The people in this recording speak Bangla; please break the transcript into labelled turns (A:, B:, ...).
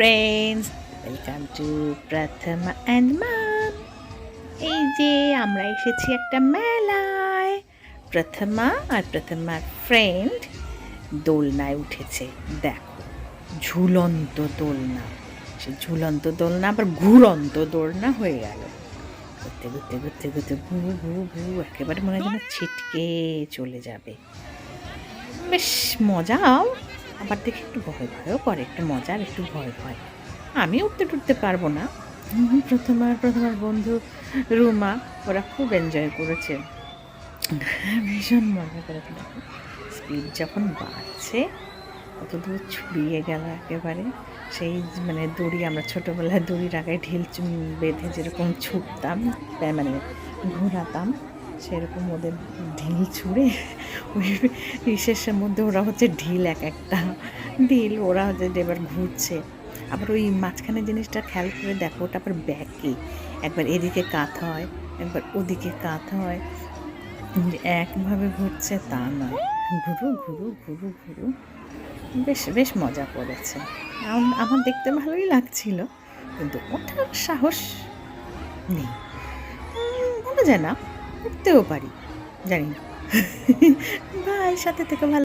A: Friends welcome to Prathama and mum এই যে আমরা এসেছি একটা মেলায়। প্রথমা আর প্রথমার ফ্রেন্ড দোলনায় উঠেছে। দেখো, ঝুলন্ত দোলনা। সে ঝুলন্ত দোলনা, আবার ঘুরন্ত দোলনা হয়ে গেল। ঘুরতে ঘুরতে ঘুরতে ঘুরতে ঘু ঘু ঘু, একেবারে মনে হয় যেন ছিটকে চলে যাবে। বেশ মজাও। আবার দেখে একটু ভয় ভয়ও করে, একটু মজার, একটু ভয় ভয়। আমি উঠতে টুটতে পারব না। প্রথমার প্রথমার বন্ধু রুমা, ওরা খুব এনজয় করেছে। ভীষণ মজা করেছে। স্পিড যখন বাড়ছে, কত দূর ছুড়িয়ে গেল একেবারে। সেই মানে দড়ি, আমরা ছোটোবেলায় দড়ির আগে ঢিল বেঁধে যেরকম ছুটতাম মানে ঘোরাতাম। সেরকম ওদের ঢিল ছুঁড়ে, ওই রিসেসের মধ্যে ওরা হচ্ছে ঢিল এক একটা ঢিল, ওরা হচ্ছে এবার ঘুরছে। আবার ওই মাঝখানে জিনিসটা খেয়াল করে দেখো ওটা আবার ব্যাকে একবার এদিকে কাত হয়, একবার ওদিকে কাত হয়। একভাবে ঘুরছে তা নয়। ঘুরু ঘুরু ঘুরু ঘুরু। বেশ বেশ মজা করেছে। আম- আমার দেখতে ভালোই লাগছিল, কিন্তু ওঠার সাহস নেই। বলা যায় না। উঠতেও পারি জানি ভাই সাথে থেকে ভালো